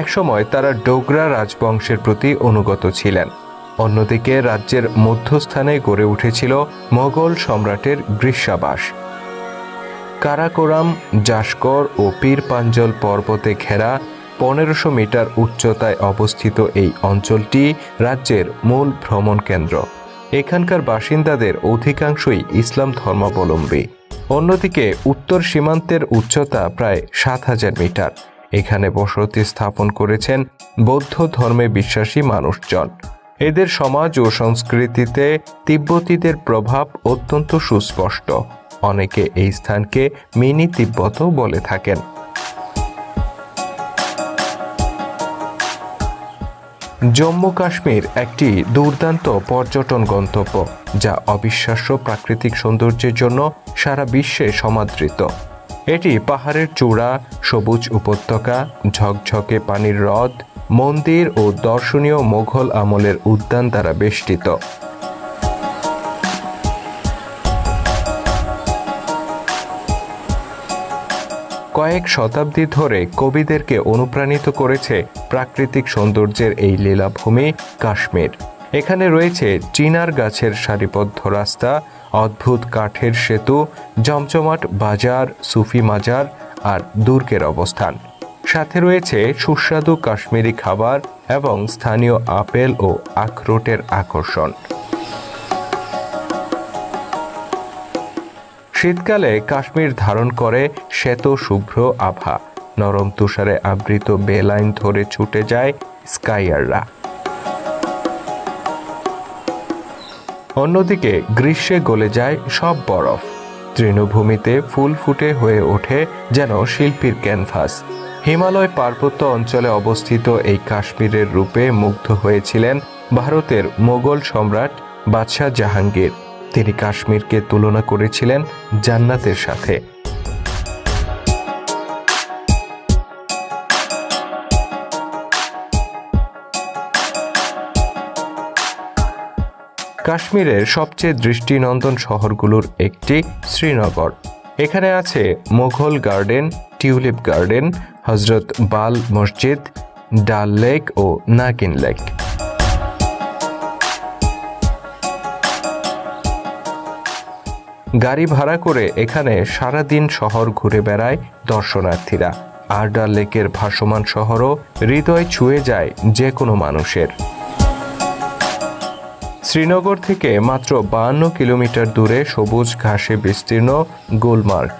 একসময় তারা ডোগরা রাজবংশের প্রতি অনুগত ছিলেন। অন্যদিকে রাজ্যের মধ্যস্থানে গড়ে উঠেছিল মোগল সম্রাটের গ্রীষ্মাবাস। কারাকোরাম, জাসকর ও পীর পাঞ্জল পর্বতে ঘেরা পনেরোশো মিটার উচ্চতায় অবস্থিত এই অঞ্চলটি রাজ্যের মূল ভ্রমণ কেন্দ্র। এখানকার বাসিন্দাদের অধিকাংশই ইসলাম ধর্মাবলম্বী। অন্যদিকে উত্তর সীমান্তের উচ্চতা প্রায় সাত হাজার মিটার। এখানে বসতি স্থাপন করেছেন বৌদ্ধ ধর্মে বিশ্বাসী মানুষজন। এদের সমাজ ও সংস্কৃতিতে তিব্বতীদের প্রভাব অত্যন্ত সুস্পষ্ট। অনেকে এই স্থানকে মিনি তিব্বতও বলে থাকেন। জম্মু কাশ্মীর একটি দুর্দান্ত পর্যটন গন্তব্য, যা অবিশ্বাস্য প্রাকৃতিক সৌন্দর্যের জন্য সারা বিশ্বে সমাদৃত। এটি পাহাড়ের চূড়া, সবুজ উপত্যকা, ঝকঝকে পানির হ্রদ, মন্দির ও দর্শনীয় মোঘল আমলের উদ্যান দ্বারা বেষ্টিত। কয়েক শতাব্দী ধরে কবিদেরকে অনুপ্রাণিত করেছে প্রাকৃতিক সৌন্দর্যের এই লীলাভূমি কাশ্মীর। এখানে রয়েছে চিনার গাছের সারিবদ্ধ রাস্তা, অদ্ভুত কাঠের সেতু, জমজমাট বাজার, সুফি মাজার আর দুর্গের অবস্থান। সাথে রয়েছে সুস্বাদু কাশ্মীরি খাবার এবং স্থানীয় আপেল ও আখরোটের আকর্ষণ। শীতকালে কাশ্মীর ধারণ করে শ্বেত শুভ্র আভা, নরম তুষারে আবৃত বেলাইন ধরে ছুটে যায় স্কাইয়াররা। অন্যদিকে গ্রীষ্মে গলে যায় সব বরফ। তৃণভূমিতে ফুল ফুটে হয়ে ওঠে যেন শিল্পীর ক্যানভাস। হিমালয় পার্বত্য অঞ্চলে অবস্থিত এই কাশ্মীরের রূপে মুগ্ধ হয়েছিলেন ভারতের মোগল সম্রাট বাদশাহ জাহাঙ্গীর। তিনি কাশ্মীরকে তুলনা করেছিলেন জান্নাতের সাথে। কাশ্মীরের সবচেয়ে দৃষ্টিনন্দন শহরগুলোর একটি শ্রীনগর। এখানে আছে মোঘল গার্ডেন, টিউলিপ গার্ডেন, হজরত বাল মসজিদ, ডাল লেক ও নাগিন লেক। গাড়ি ভাড়া করে এখানে সারাদিন শহর ঘুরে বেড়ায় দর্শনার্থীরা। আর ডাল লেকের ভাসমান শহরও হৃদয় ছুঁয়ে যায় যে কোনো মানুষের। শ্রীনগর থেকে মাত্র বাহান্ন কিলোমিটার দূরে সবুজ ঘাসে বিস্তীর্ণ গুলমার্গ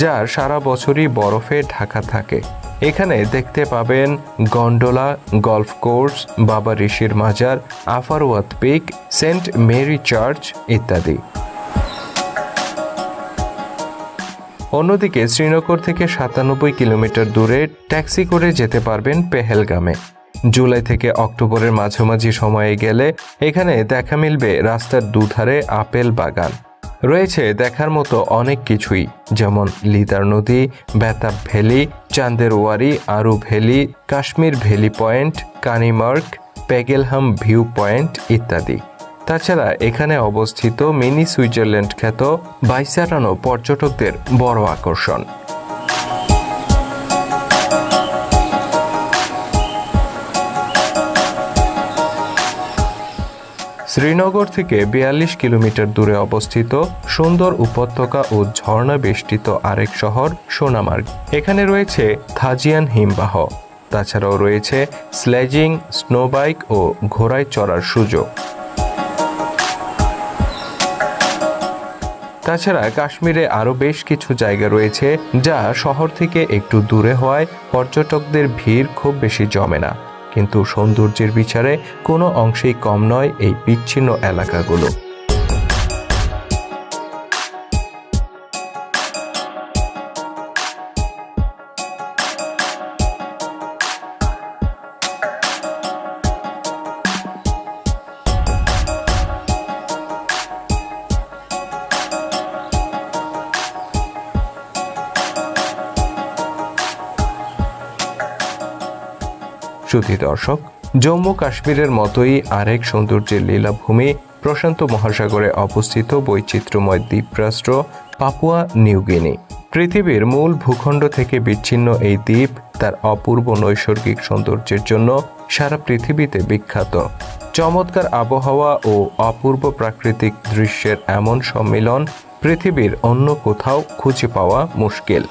যা সারা বছরই বরফে ঢাকা থাকে। এখানে দেখতে পাবেন গন্ডোলা, গলফ কোর্স, বাবা ঋষির মাজার, Afarwat peak, saint Mary church ইত্যাদি। অন্যদিকে শ্রীনগর থেকে সাতানব্বই কিলোমিটার দূরে ট্যাক্সি করে যেতে পারবেন পেহেলগামে। জুলাই থেকে অক্টোবরের মাঝামাঝি সময়ে গেলে এখানে দেখা মিলবে রাস্তার দুধারে আপেল বাগান। রয়েছে দেখার মতো অনেক কিছুই, যেমন লিদার নদী, Betaab valley Chandanwari, Aru valley, Kashmir valley point, কানিমার্ক, Pahalgam view point ইত্যাদি। তাছাড়া এখানে অবস্থিত মিনি সুইজারল্যান্ড খ্যাত বাইসারানো পর্যটকদের বড় আকর্ষণ। শ্রীনগর থেকে বিয়াল্লিশ কিলোমিটার দূরে অবস্থিত সুন্দর উপত্যকা ও ঝর্ণা বেষ্টিত আরেক শহর সোনামার্গ। এখানে রয়েছে থাজিয়ান হিমবাহ। তাছাড়াও রয়েছে স্লেজিং, স্নোবাইক ও ঘোড়ায় চড়ার সুযোগ। তাছাড়া কাশ্মীরে আরও বেশ কিছু জায়গা রয়েছে যা শহর থেকে একটু দূরে হওয়ায় পর্যটকদের ভিড় খুব বেশি জমে না। কিন্তু সৌন্দর্যের বিচারে কোনো অংশেই কম নয় এই বিচ্ছিন্ন এলাকাগুলো। সুধী দর্শক, জম্মু কাশ্মীরের মতোই আরেক সৌন্দর্যের লীলাভূমি প্রশান্ত মহাসাগরে অবস্থিত বৈচিত্র্যময় দ্বীপরাষ্ট্র পাপুয়া নিউগিনি পৃথিবীর মূল ভূখণ্ড থেকে বিচ্ছিন্ন এই দ্বীপ তার অপূর্ব নৈসর্গিক সৌন্দর্যের জন্য সারা পৃথিবীতে বিখ্যাত। চমৎকার আবহাওয়া ও অপূর্ব প্রাকৃতিক দৃশ্যের এমন সম্মিলন পৃথিবীর অন্য কোথাও খুঁজে পাওয়া মুশকিল।